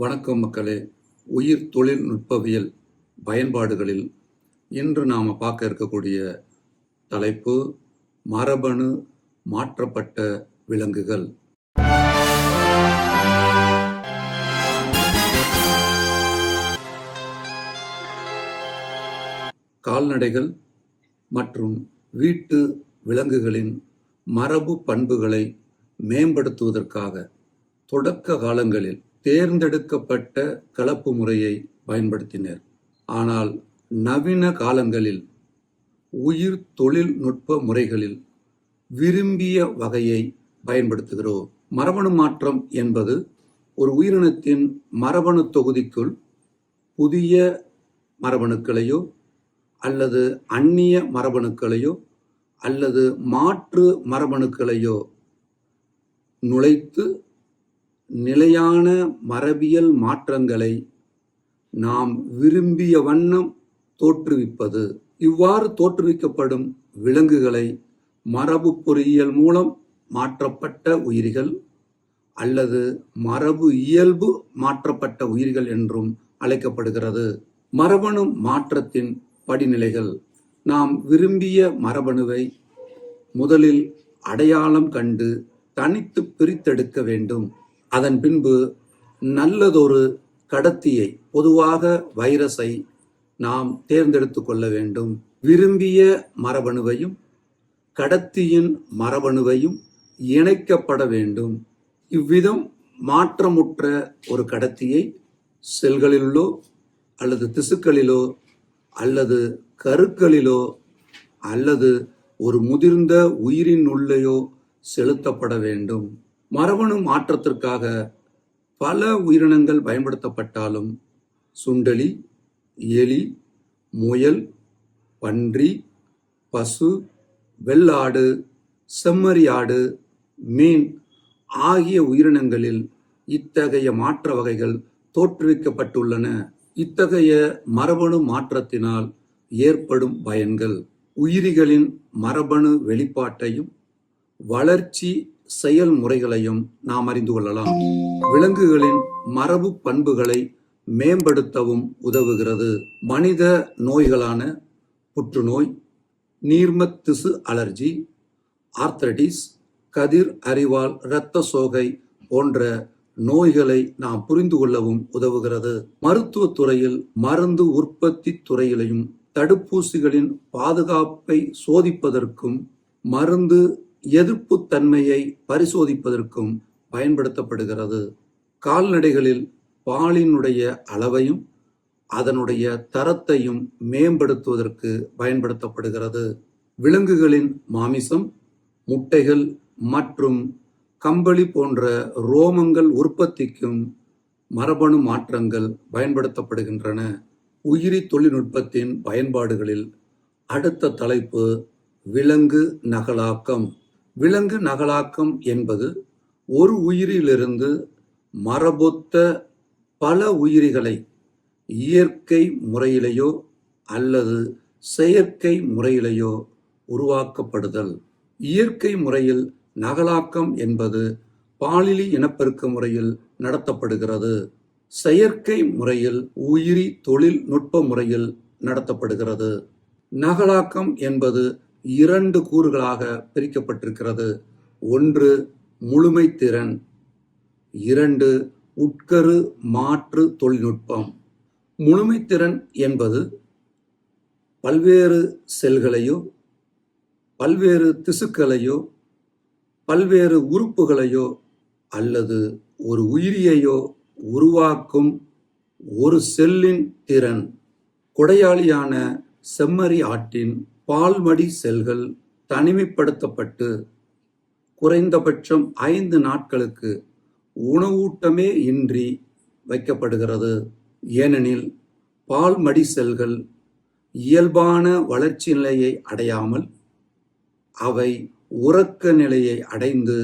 வணக்கம் மக்களே. உயிர் தொழில்நுட்பவியல் பயன்பாடுகளில் இன்று நாம் பார்க்க இருக்கக்கூடிய தலைப்பு மரபணு மாற்றப்பட்ட விலங்குகள். கால்நடைகள் மற்றும் வீட்டு விலங்குகளின் மரபு பண்புகளை மேம்படுத்துவதற்காக தொடக்க காலங்களில் தேர்ந்தெடுக்கப்பட்ட கலப்பு முறையை பயன்படுத்தினர். ஆனால் நவீன காலங்களில் உயிர் தொழில்நுட்ப முறைகளில் விரும்பிய வகையை பயன்படுத்துகிறோம். மரபணு மாற்றம் என்பது ஒரு உயிரினத்தின் மரபணு தொகுதிக்குள் புதிய மரபணுக்களையோ அல்லது அந்நிய மரபணுக்களையோ அல்லது மாற்று மரபணுக்களையோ நுழைத்து நிலையான மரபியல் மாற்றங்களை நாம் விரும்பிய வண்ணம் தோற்றுவிப்பது. இவ்வாறு தோற்றுவிக்கப்படும் விலங்குகளை மரபு பொறியியல் மூலம் மாற்றப்பட்ட உயிரிகள் அல்லது மரபு இயல்பு மாற்றப்பட்ட உயிர்கள் என்றும் அழைக்கப்படுகிறது. மரபணு மாற்றத்தின் படிநிலைகள். நாம் விரும்பிய மரபணுவை முதலில் அடையாளம் கண்டு தனித்து பிரித்தெடுக்க வேண்டும். அதன் பின்பு நல்லதொரு கடத்தியை பொதுவாக வைரஸை நாம் தேர்ந்தெடுத்து கொள்ள வேண்டும். விரும்பிய மரபணுவையும் கடத்தியின் மரபணுவையும் இணைக்கப்பட வேண்டும். இவ்விதம் மாற்றமுற்ற ஒரு கடத்தியை செல்களிலோ அல்லது திசுக்களிலோ அல்லது கருக்களிலோ அல்லது ஒரு முதிர்ந்த உயிரின் உள்ளேயோ செலுத்தப்பட வேண்டும். மரபணு மாற்றத்திற்காக பல உயிரினங்கள் பயன்படுத்தப்பட்டாலும் சுண்டலி எலி முயல் பன்றி பசு வெள்ளாடு செம்மறி ஆடு மீன் ஆகிய உயிரினங்களில் இத்தகைய மாற்ற வகைகள் தோற்றுவிக்கப்பட்டுள்ளன. இத்தகைய மரபணு மாற்றத்தினால் ஏற்படும் பயன்கள் உயிரிகளின் மரபணு வெளிப்பாட்டையும் வளர்ச்சி செயல்முறைகளையும் நாம் அறிந்து கொள்ளலாம். விலங்குகளின் மரபு பண்புகளை மேம்படுத்தவும் உதவுகிறது. மனித நோய்களான புற்றுநோய் நீர்மத் திசு அலர்ஜி ஆர்த்தடிஸ் கதிர் அறிவால் இரத்த சோகை போன்ற நோய்களை நாம் புரிந்து கொள்ளவும் உதவுகிறது. மருத்துவ துறையில் மருந்து உற்பத்தி துறையிலையும் தடுப்பூசிகளின் பாதுகாப்பை சோதிப்பதற்கும் மருந்து எதிர்ப்பு தன்மையை பரிசோதிப்பதற்கும் பயன்படுத்தப்படுகிறது. கால்நடைகளில் பாலினுடைய அளவையும் அதனுடைய தரத்தையும் மேம்படுத்துவதற்கு பயன்படுத்தப்படுகிறது. விலங்குகளின் மாமிசம் முட்டைகள் மற்றும் கம்பளி போன்ற ரோமங்கள் உற்பத்திக்கும் மரபணு மாற்றங்கள் பயன்படுத்தப்படுகின்றன. உயிரி தொழில்நுட்பத்தின் பயன்பாடுகளில் அடுத்த தலைப்பு விலங்கு நகலாக்கம். விலங்கு நகலாக்கம் என்பது ஒரு உயிரிலிருந்து மரபொத்த பல உயிரிகளை இயற்கை முறையிலேயோ அல்லது செயற்கை முறையிலேயோ உருவாக்கப்படுதல். இயற்கை முறையில் நகலாக்கம் என்பது பாலிலி இனப்பெருக்க முறையில் நடத்தப்படுகிறது. செயற்கை முறையில் உயிரி தொழில்நுட்ப முறையில் நடத்தப்படுகிறது. நகலாக்கம் என்பது இரண்டு கூறுகளாக பிரிக்கப்பட்டிருக்கிறது. ஒன்று முழுமை திறன். இரண்டு உட்கரு மாற்று தொழில்நுட்பம். முழுமைத்திறன் என்பது பல்வேறு செல்களையோ பல்வேறு திசுக்களையோ பல்வேறு உறுப்புகளையோ அல்லது ஒரு உயிரியையோ உருவாக்கும் ஒரு செல்லின் திறன். கொடையாளியான செம்மறி ஆட்டின் பால்மடி செல்கள் தனிமைப்படுத்தப்பட்டு குறைந்தபட்சம் ஐந்து நாட்களுக்கு உணவூட்டமே இன்றி வைக்கப்படுகிறது. ஏனெனில் பால்மடி செல்கள் இயல்பான வளர்ச்சி நிலையை அடையாமல் அவை உறக்க நிலையை அடைந்து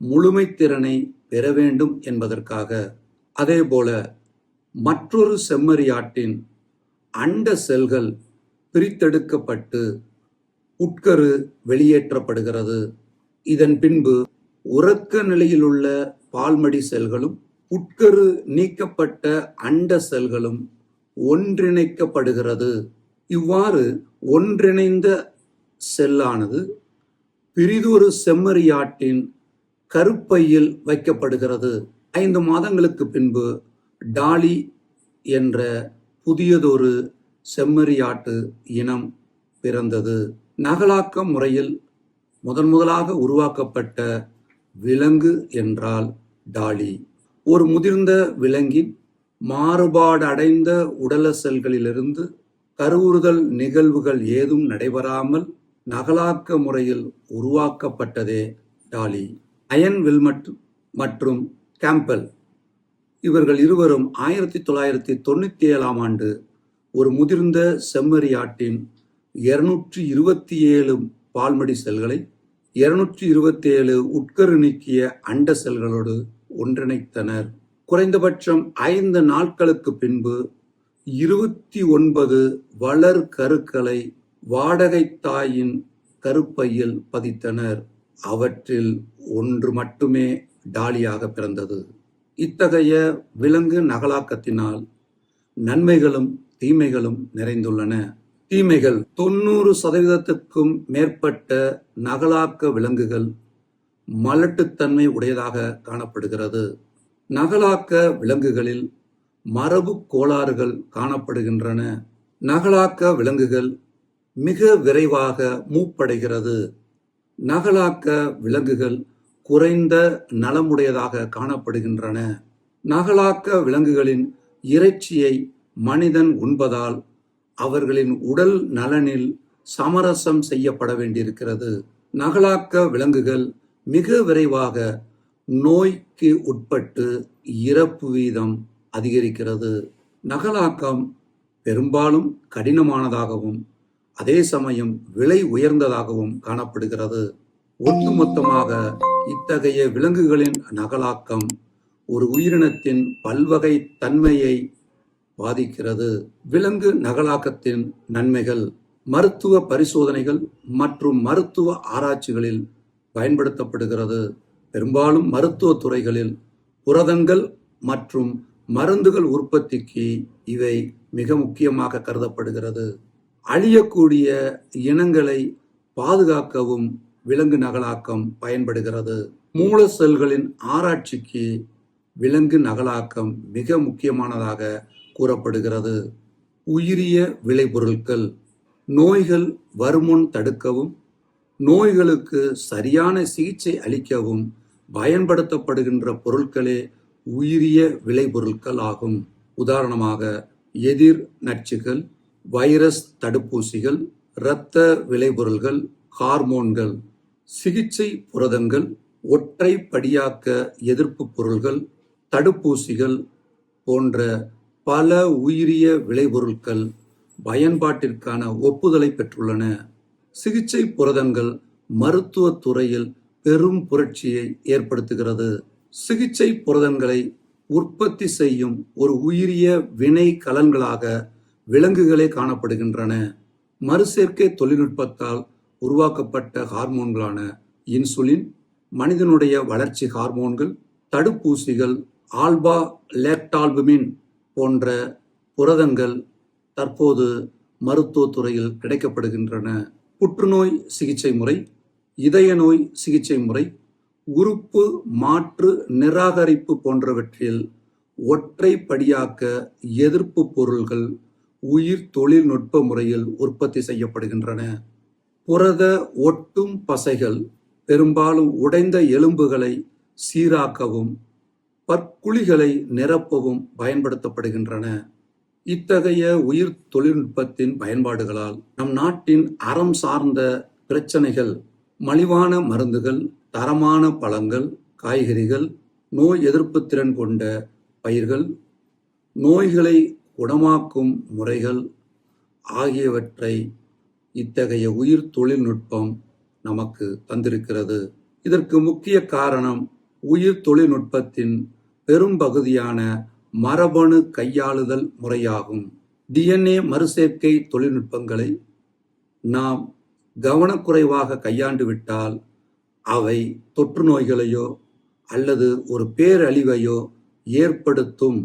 முழுமைத்திறனை பெற வேண்டும் என்பதற்காக. அதேபோல மற்றொரு செம்மறியாட்டின் அண்ட செல்கள் பிரித்தெடுக்கப்பட்டு உட்கரு வெளியேற்றப்படுகிறது. இதன் பின்பு உறக்க நிலையிலுள்ள பால்மடி செல்களும் உட்கரு நீக்கப்பட்ட அண்ட செல்களும் ஒன்றிணைக்கப்படுகிறது. இவ்வாறு ஒன்றிணைந்த செல்லானது பிரிதொரு செம்மறியாட்டின் கருப்பையில் வைக்கப்படுகிறது. ஐந்து மாதங்களுக்கு பின்பு டாலி என்ற புதியதொரு செம்மறியாட்டு இனம் பிறந்தது. நகலாக்க முறையில் முதன் முதலாக உருவாக்கப்பட்ட விலங்கு என்றால் டாலி. ஒரு முதிர்ந்த விலங்கின் மாறுபாடடைந்த உடல செல்களிலிருந்து கருவுறுதல் நிகழ்வுகள் ஏதும் நடைபெறாமல் நகலாக்க முறையில் உருவாக்கப்பட்டதே டாலி. அயன் வில்மட் மற்றும் கேம்பல். இவர்கள் இருவரும் ஆயிரத்தி தொள்ளாயிரத்தி தொண்ணூத்தி ஏழாம் ஆண்டு ஒரு முதிர்ந்த செம்மறியாட்டின் இருநூற்றி இருபத்தி ஏழு பால்மடி செல்களை இருநூற்றி இருபத்தி ஏழு உட்கரு நீக்கிய அண்ட செல்களோடு ஒன்றிணைத்தனர். குறைந்தபட்சம் ஐந்து நாட்களுக்கு பின்பு இருபத்தி ஒன்பது வளர் கருக்களை வாடகை தாயின் கருப்பையில் பதித்தனர். அவற்றில் ஒன்று மட்டுமே டாலியாக பிறந்தது. இத்தகைய விலங்கு நகலாக்கத்தினால் நன்மைகளும் தீமைகளும் நிறைந்துள்ளன. தீமைகள் தொண்ணூறு சதவீதத்துக்கும் மேற்பட்ட நகலாக்க விலங்குகள் மலட்டுத்தன்மை உடையதாக காணப்படுகிறது. நகலாக்க விலங்குகளில் மரபு கோளாறுகள் காணப்படுகின்றன. நகலாக்க விலங்குகள் மிக விரைவாக மூப்படைகிறது. நகலாக்க விலங்குகள் குறைந்த நலமுடையதாக காணப்படுகின்றன. நகலாக்க விலங்குகளின் இறைச்சியை மனிதன் உண்பதால் அவர்களின் உடல் நலனில் சமரசம் செய்யப்பட வேண்டியிருக்கிறது. நகலாக்க விலங்குகள் மிக விரைவாக நோய்க்கு உட்பட்டு இறப்பு வீதம் அதிகரிக்கிறது. நகலாக்கம் பெரும்பாலும் கடினமானதாகவும் அதே சமயம் விலை உயர்ந்ததாகவும் காணப்படுகிறது. ஒட்டுமொத்தமாக இத்தகைய விலங்குகளின் நகலாக்கம் ஒரு உயிரினத்தின் பல்வகை தன்மையை பாதிக்கிறது. விலங்கு நகலாக்கத்தின் நன்மைகள் மருத்துவ பரிசோதனைகள் மற்றும் மருத்துவ ஆராய்ச்சிகளில் பயன்படுத்தப்படுகிறது. பெரும்பாலும் மருத்துவ துறைகளில் புரதங்கள் மற்றும் மருந்துகள் உற்பத்திக்கு இவை மிக முக்கியமாக கருதப்படுகிறது. அழியக்கூடிய இனங்களை பாதுகாக்கவும் விலங்கு நகலாக்கம் பயன்படுகிறது. மூல செல்களின் ஆராய்ச்சிக்கு விலங்கு நகலாக்கம் மிக முக்கியமானதாக கூறப்படுகிறது. உயிரிய விளைபொருட்கள் நோய்கள் வருமுன் தடுக்கவும் நோய்களுக்கு சரியான சிகிச்சை அளிக்கவும் பயன்படுத்தப்படுகின்ற பொருட்களே உயிரிய விளைபொருட்கள் ஆகும். உதாரணமாக எதிர் நச்சுகள் வைரஸ் தடுப்பூசிகள் இரத்த விளைபொருள்கள் ஹார்மோன்கள் சிகிச்சை புரதங்கள் ஒற்றை படியாக்க எதிர்ப்பு பொருள்கள் தடுப்பூசிகள் போன்ற பல உயிரிய விளைபொருட்கள் பயன்பாட்டிற்கான ஒப்புதலை பெற்றுள்ளன. சிகிச்சை புரதங்கள் மருத்துவ துறையில் பெரும் புரட்சியை ஏற்படுத்துகிறது. சிகிச்சை புரதங்களை உற்பத்தி செய்யும் ஒரு உயிரிய வினை கலன்களாக விலங்குகளே காணப்படுகின்றன. மறுசேர்க்கை தொழில்நுட்பத்தால் உருவாக்கப்பட்ட ஹார்மோன்களான இன்சுலின் மனிதனுடைய வளர்ச்சி ஹார்மோன்கள் தடுப்பூசிகள் ஆல்பா லேக்டால்புமின் போன்ற புரதங்கள் தற்போது மருத்துவத்துறையில் கிடைக்கப்படுகின்றன. புற்றுநோய் சிகிச்சை முறை இதய நோய் சிகிச்சை முறை உறுப்பு மாற்று நிராகரிப்பு போன்றவற்றில் ஒற்றை படியாக்க எதிர்ப்பு பொருள்கள் உயிர் தொழில்நுட்ப முறையில் உற்பத்தி செய்யப்படுகின்றன. புரத ஒட்டும் பசைகள் பெரும்பாலும் உடைந்த எலும்புகளை சீராக்கவும் பற்குழிகளை நிரப்பவும் பயன்படுத்தப்படுகின்றன. இத்தகைய உயிர் தொழில்நுட்பத்தின் பயன்பாடுகளால் நம் நாட்டின் அறம் சார்ந்த பிரச்சனைகள் மலிவான மருந்துகள் தரமான பழங்கள் காய்கறிகள் நோய் எதிர்ப்பு திறன் கொண்ட பயிர்கள் நோய்களை குணமாக்கும் முறைகள் ஆகியவற்றை இத்தகைய உயிர் தொழில்நுட்பம் நமக்கு தந்திருக்கிறது. இதற்கு முக்கிய காரணம் உயிர் தொழில்நுட்பத்தின் பெரும்பகுதியான மரபணு கையாளுதல் முறையாகும். டிஎன்ஏ மறுசேர்க்கை தொழில்நுட்பங்களை நாம் கவனக்குறைவாக கையாண்டு விட்டால் அவை தொற்று நோய்களையோ அல்லது ஒரு பேரழிவையோ ஏற்படுத்தும்.